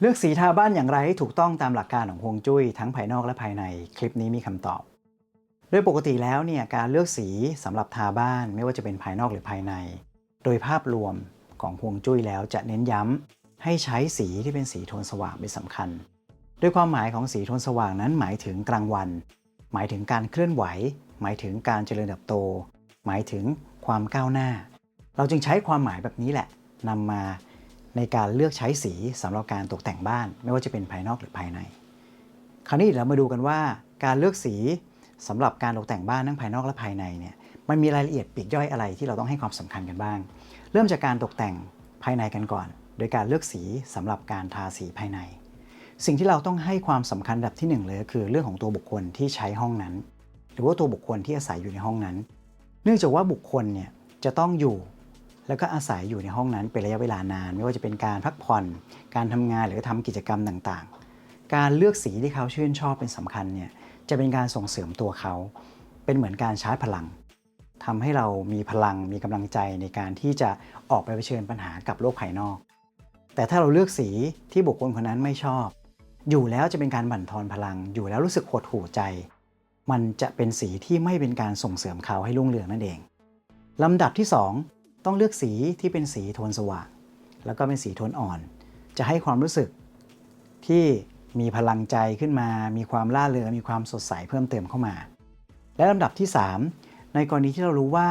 เลือกสีทาบ้านอย่างไรให้ถูกต้องตามหลักการของฮวงจุ้ยทั้งภายนอกและภายในคลิปนี้มีคำตอบ โดยปกติแล้วเนี่ยการเลือกสีสำหรับทาบ้านไม่ว่าจะเป็นภายนอกหรือภายใน โดยภาพรวมของฮวงจุ้ยแล้วจะเน้นย้ำให้ใช้สีที่เป็นสีโทนสว่างเป็นสำคัญโดยความหมายของสีโทนสว่างนั้นหมายถึงกลางวัน หมายถึงการเคลื่อนไหว หมายถึงการเจริญเติบโต หมายถึงความก้าวหน้า เราจึงใช้ความหมายแบบนี้แหละนำมา ในการเลือกใช้สีสำหรับการตกแต่งบ้าน ไม่ว่าจะเป็นภายนอกหรือภายใน คราวนี้เรามาดูกันว่าการเลือกสีสำหรับการตกแต่งบ้านทั้งภายนอกและภายในเนี่ยมันมีรายละเอียดปีกย่อยอะไรที่เราต้องให้ความสำคัญกันบ้าง เริ่มจากการตกแต่งภายในกันก่อน โดยการเลือกสีสำหรับการทาสีภายใน สิ่งที่เราต้องให้ความสำคัญดับที่หนึ่งเลยก็คือเรื่องของตัวบุคคลที่ใช้ห้องนั้น หรือว่าตัวบุคคลที่อาศัยอยู่ในห้องนั้น เนื่องจากว่าบุคคลเนี่ยจะต้องอยู่ แล้วก็อาศัยอยู่ในห้องนั้นเป็นระยะเวลานาน ไม่ว่าจะเป็นการพักผ่อน การทำงานหรือทำกิจกรรมต่างๆ การเลือกสีที่เขาชื่นชอบเป็นสำคัญเนี่ยจะเป็นการส่งเสริมตัวเขา เป็นเหมือนการชาร์จพลังทำให้เรามีพลังมีกำลังใจในการที่จะออกไปเผชิญปัญหากับโลกภายนอก แต่ถ้าเราเลือกสีที่บุคคลคนนั้นไม่ชอบ อยู่แล้วจะเป็นการบั่นทอนพลัง อยู่แล้วรู้สึกหดหู่ใจ มันจะเป็นสีที่ไม่เป็นการส่งเสริมเขาให้รุ่งเรืองนั่นเองลำดับที่ 2 ต้องเลือกสีที่เป็นสีโทนสว่าง แล้วก็เป็นสีโทนอ่อน จะให้ความรู้สึกที่มีพลังใจขึ้นมา มีความล่าเริงมีความสดใสเพิ่มเติมเข้ามา และลำดับที่ 3 ในกรณีที่เรารู้ว่า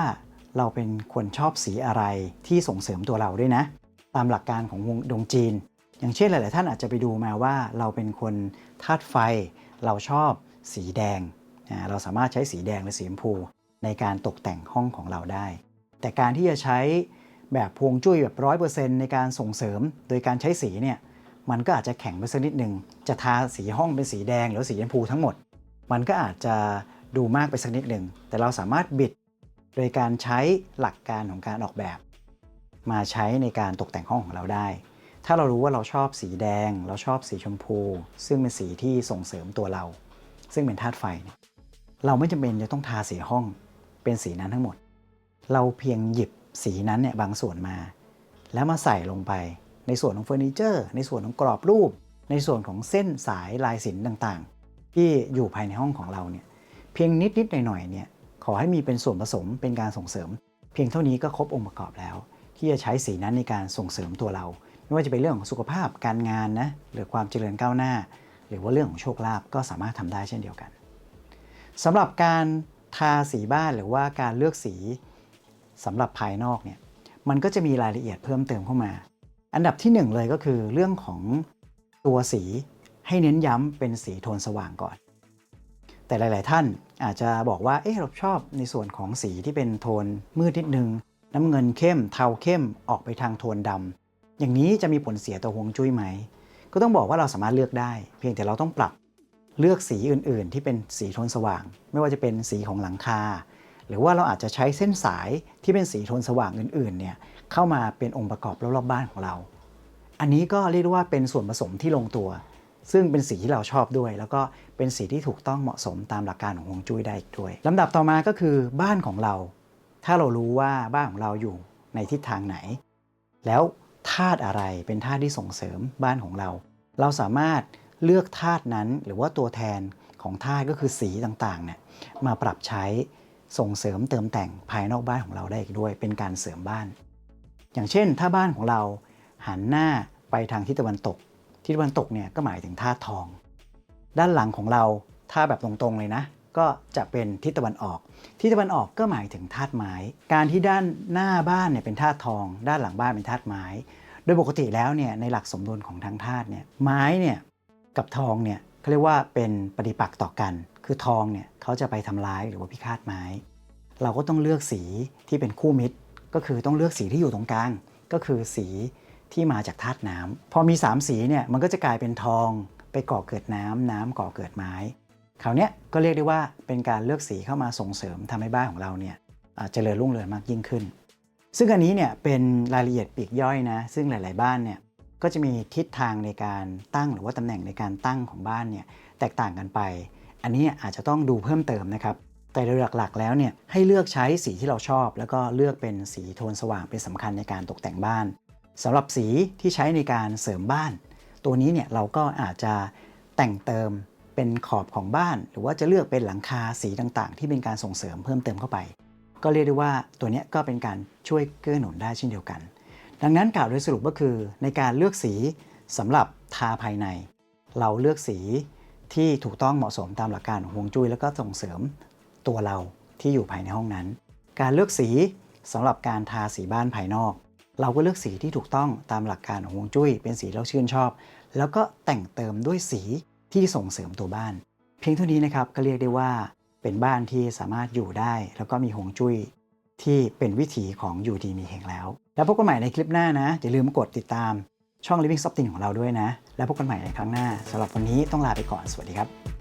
เราเป็นคนชอบสีอะไรที่ส่งเสริมตัวเราด้วยนะ ตามหลักการของวงดวงจีน อย่างเช่นหลาย ๆ ท่านอาจจะไปดูมาว่าเราเป็นคนธาตุไฟ เราชอบสีแดง เราสามารถใช้สีแดงหรือสีชมพู ในการตกแต่งห้องของเราได้ แต่การที่จะใช้แบบพวงจุ้ยแบบร้อยเปอร์เซ็นต์ในการส่งเสริมโดยการใช้สีเนี่ยมันก็อาจจะแข็งไปสักนิดหนึ่งจะทาสีห้องเป็นสีแดงหรือสีชมพูทั้งหมด มันก็อาจจะดูมากไปสักนิดหนึ่งแต่เราสามารถบิดโดยการใช้หลักการของการออกแบบ มาใช้ในการตกแต่งห้องของเราได้ ถ้าเรารู้ว่าเราชอบสีแดง เราชอบสีชมพู ซึ่งเป็นสีที่ส่งเสริมตัวเรา ซึ่งเป็นธาตุไฟ เราไม่จำเป็นจะต้องทาสีห้องเป็นสีนั้นทั้งหมด เราเพียงหยิบสีนั้นเนี่ยบางส่วนมา แล้วมาใส่ลงไปในส่วนของเฟอร์นิเจอร์ในส่วนของกรอบรูป ในส่วนของเส้นสายลายสินต่างๆ ที่อยู่ภายในห้องของเราเนี่ยเพียงนิดๆหน่อยๆเนี่ยขอให้มีเป็นส่วนผสมเป็นการส่งเสริม เพียงเท่านี้ก็ครบองค์ประกอบแล้ว ที่จะใช้สีนั้นในการส่งเสริมตัวเรา ไม่ว่าจะเป็นเรื่องของสุขภาพการงานนะหรือความเจริญก้าวหน้า หรือว่าเรื่องของโชคลาภก็สามารถทำได้เช่นเดียวกันสำหรับการทาสีบ้านหรือว่าการเลือกสี สำหรับภายนอกเนี่ยมันก็จะมีรายละเอียดเพิ่มเติมเข้ามา อันดับที่หนึ่งเลยก็คือเรื่องของตัวสีให้เน้นย้ำเป็นสีโทนสว่างก่อน แต่หลาย ๆ ท่านอาจจะบอกว่าเอ๊ะเราชอบในส่วนของสีที่เป็นโทนมืดนิดนึง น้ำเงินเข้ม เทาเข้มออกไปทางโทนดำอย่างนี้จะมีผลเสียต่อฮวงจุ้ยไหม ก็ต้องบอกว่าเราสามารถเลือกได้ เพียงแต่เราต้องปรับเลือกสีอื่น ๆ ที่เป็นสีโทนสว่าง ไม่ว่าจะเป็นสีของหลังคา หรือว่าเราอาจจะใช้เส้นสายที่เป็นสีโทนสว่างอื่นๆเนี่ยเข้ามาเป็นองค์ประกอบรอบๆบ้านของเรา อันนี้ก็เรียกว่าเป็นส่วนผสมที่ลงตัว ซึ่งเป็นสีที่เราชอบด้วย แล้วก็เป็นสีที่ถูกต้องเหมาะสมตามหลักการของฮวงจุ้ยได้อีกด้วยลำดับต่อมาก็คือบ้านของเรา ถ้าเรารู้ว่าบ้านของเราอยู่ในทิศทางไหน แล้วธาตุอะไรเป็นธาตุที่ส่งเสริมบ้านของเรา เราสามารถเลือกธาตุนั้นหรือว่าตัวแทนของธาตุก็คือสีต่างๆเนี่ยมาปรับใช้ ส่งเสริมเติมแต่งภายนอกบ้านของเราได้อีกด้วย เป็นการเสริมบ้าน อย่างเช่น ถ้าบ้านของเราหันหน้าไปทางทิศตะวันตก ทิศตะวันตกเนี่ยก็หมายถึงธาตุทอง ด้านหลังของเราถ้าแบบตรงๆเลยนะ ก็จะเป็นทิศตะวันออก ทิศตะวันออกก็หมายถึงธาตุไม้ การที่ด้านหน้าบ้านเนี่ยเป็นธาตุทอง ด้านหลังบ้านเป็นธาตุไม้ โดยปกติแล้วเนี่ยในหลักสมดุลของทางธาตุเนี่ยไม้เนี่ยกับทองเนี่ย เขาเรียกว่าเป็นปฏิปักษ์ต่อกัน คือทองเนี่ยเขาจะไปทำร้ายหรือว่าพิฆาตไม้ เราก็ต้องเลือกสีที่เป็นคู่มิตร ก็คือต้องเลือกสีที่อยู่ตรงกลาง ก็คือสีที่มาจากธาตุน้ำพอมี 3 สีเนี่ยมันก็จะกลายเป็นทองไปก่อเกิดน้ำน้ำก่อเกิดไม้คราวนี้ก็เรียกได้ว่าเป็นการเลือกสีเข้ามาส่งเสริมทำให้บ้านของเราเนี่ยเจริญรุ่งเรืองมากยิ่งขึ้น ซึ่งอันนี้เนี่ยเป็นรายละเอียดปีกย่อยนะ ซึ่งหลาย ๆ บ้านเนี่ย ก็จะมีทิศทางในการตั้งหรือว่าตำแหน่งในการตั้งของบ้านเนี่ยแตกต่างกันไป อันนี้อาจจะต้องดูเพิ่มเติมนะครับ แต่โดยหลักๆ แล้วเนี่ยให้เลือกใช้สีที่เราชอบ แล้วก็เลือกเป็นสีโทนสว่างเป็นสำคัญในการตกแต่งบ้านสำหรับสีที่ใช้ในการเสริมบ้าน ตัวนี้เนี่ยเราก็อาจจะแต่งเติมเป็นขอบของบ้าน หรือว่าจะเลือกเป็นหลังคาสีต่างๆ ที่เป็นการส่งเสริมเพิ่มเติมเข้าไป ก็เรียกได้ว่าตัวนี้ก็เป็นการช่วยเกื้อหนุนได้เช่นเดียวกัน ดังนั้นกล่าวโดยสรุปก็คือในการเลือกสีสำหรับทาภายใน เราเลือกสีที่ถูกต้องเหมาะสมตามหลักการของฮวงจุ้ยแล้วก็ส่งเสริมตัวเราที่อยู่ภายในห้องนั้น การเลือกสีสำหรับการทาสีบ้านภายนอก เราก็เลือกสีที่ถูกต้องตามหลักการของฮวงจุ้ย เป็นสีเราชื่นชอบ แล้วก็แต่งเติมด้วยสีที่ส่งเสริมตัวบ้าน เพียงเท่านี้นะครับก็เรียกได้ว่าเป็นบ้านที่สามารถอยู่ได้ แล้วก็มีฮวงจุ้ย ที่เป็นวิถีของอยู่ดีมีแห่งแล้ว แล้วพบกันใหม่ในคลิปหน้านะอย่าลืมกดติดตามช่อง Living softing ของเราด้วยนะ แล้วพบกันใหม่ในครั้งหน้าสำหรับวันนี้ต้องลาไปก่อนสวัสดีครับ